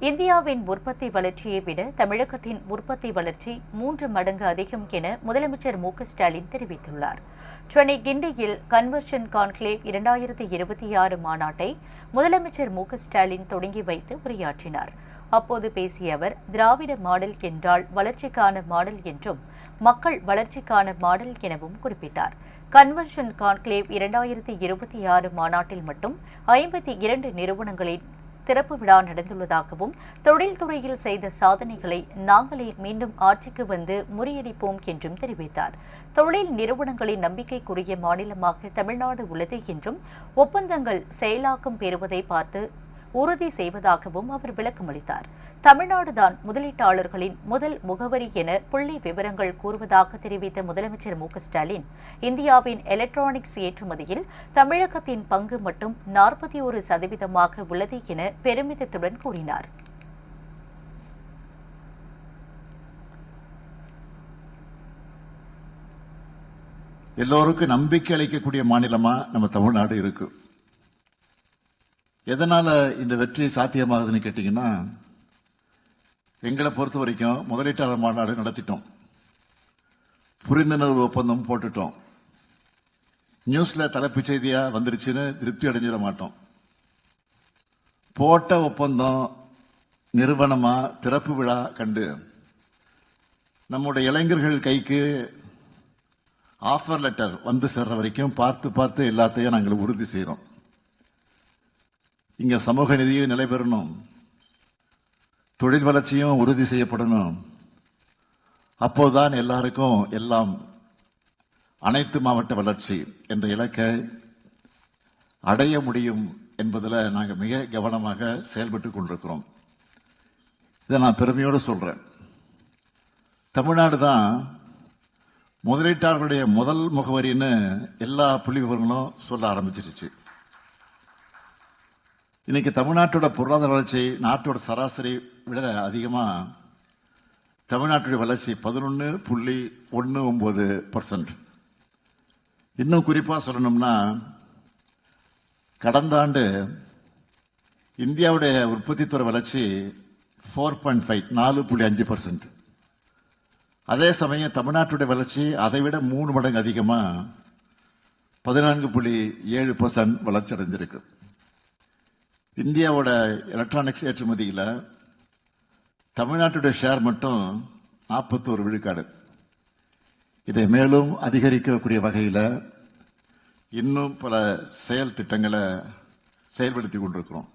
இந்தியாவின் உற்பத்தி வளர்ச்சியை விட தமிழகத்தின் உற்பத்தி வளர்ச்சி மூன்று மடங்கு அதிகம் என முதலமைச்சர் மு ஸ்டாலின் தெரிவித்துள்ளார். சென்னை கிண்டியில் கன்வர்ஷன் கான்க்ளேவ் இரண்டாயிரத்தி இருபத்தி ஆறு மாநாட்டை முதலமைச்சர் மு ஸ்டாலின் தொடங்கி வைத்து உரையாற்றினார். அப்போது பேசிய அவர் திராவிட மாடல் என்றால் வளர்ச்சிக்கான மாடல் என்றும் மக்கள் வளர்ச்சிக்கான மாடல் எனவும் குறிப்பிட்டார். கன்வென்ஷன் கான்க்ளேவ் இரண்டாயிரத்தி இருபத்தி ஆறு மாநாட்டில் மட்டும் ஐம்பத்தி இரண்டு நிறுவனங்களின் திறப்பு விழா நடந்துள்ளதாகவும் தொழில்துறையில் செய்த சாதனைகளை நாங்களே மீண்டும் ஆட்சிக்கு வந்து முறியடிப்போம் என்றும் தெரிவித்தார். தொழில் நிறுவனங்களின் நம்பிக்கைக்குரிய மாநிலமாக தமிழ்நாடு உள்ளது என்றும் ஒப்பந்தங்கள் செயலாக்கம் பெறுவதை பார்த்து உறுதி செய்வதாகவும் அவர் விளக்கமளித்தார். தமிழ்நாடுதான் முதலீட்டாளர்களின் முதல் முகவரி என புள்ளி விவரங்கள் கூறுவதாக தெரிவித்த முதலமைச்சர் மு ஸ்டாலின் இந்தியாவின் எலக்ட்ரானிக்ஸ் ஏற்றுமதியில் தமிழகத்தின் பங்கு மட்டும் நாற்பத்தி ஒரு சதவீதமாக உள்ளது என பெருமிதத்துடன் கூறினார். எல்லோருக்கும் நம்பிக்கை அளிக்கக்கூடிய மாநிலமா நம்ம தமிழ்நாடு இருக்கு. எதனால இந்த வெற்றி சாத்தியமாகுதுன்னு கேட்டீங்கன்னா எங்களை பொறுத்த வரைக்கும் முதலீட்டாளர் மாநாடு நடத்திட்டோம். புரிந்துணர்வு ஒப்பந்தம் போட்டுட்டோம். நியூஸ்ல தலைப்புச் செய்தியா வந்துருச்சுன்னு திருப்தி அடைஞ்சிட மாட்டோம். போட்ட ஒப்பந்தம் நிறுவனமா திறப்பு விழா கண்டு நம்முடைய இளைஞர்கள் கைக்கு ஆஃபர் லெட்டர் வந்து சேர்ற வரைக்கும் பார்த்து பார்த்து எல்லாத்தையும் நாங்கள் உறுதி செய்கிறோம் இங்க சமூக நிதியும் நிலை பெறணும் தொழில் வளர்ச்சியும் உறுதி செய்யப்படணும். அப்போதுதான் எல்லாருக்கும் எல்லாம் அனைத்து மாவட்ட வளர்ச்சி என்ற இலக்கை அடைய முடியும் என்பதில் நாங்கள் மிக கவனமாக செயல்பட்டு கொண்டிருக்கிறோம். இதை நான் பெருமையோடு சொல்றேன். தமிழ்நாடு தான் முதலீட்டாளர்களுடைய முதல் முகவரின்னு எல்லா புள்ளி விவரங்களும் சொல்ல ஆரம்பிச்சிருச்சு. இன்னைக்கு தமிழ்நாட்டோட பொருளாதார வளர்ச்சி நாட்டோட சராசரி விட அதிகமாக தமிழ்நாட்டுடைய வளர்ச்சி பதினொன்று புள்ளி ஒன்று ஒம்பது பர்சன்ட் இன்னும் குறிப்பாக சொல்லணும்னா கடந்த ஆண்டு இந்தியாவுடைய உற்பத்தி துறை வளர்ச்சி ஃபோர் பாயிண்ட் ஃபைவ் நாலு புள்ளி அஞ்சு பர்சன்ட் அதே சமயம் தமிழ்நாட்டுடைய வளர்ச்சி அதை விட மூணு மடங்கு அதிகமாக பதினான்கு புள்ளி ஏழு பர்சன்ட் வளர்ச்சி அடைஞ்சிருக்கு. இந்தியாவோட எலக்ட்ரானிக்ஸ் ஏற்றுமதியில் தமிழ்நாட்டுடைய ஷேர் மட்டும் நாற்பத்தோரு விழுக்காடு. இதை மேலும் அதிகரிக்கக்கூடிய வகையில் இன்னும் பல செயல் திட்டங்களை செயல்படுத்தி கொண்டிருக்கிறோம்.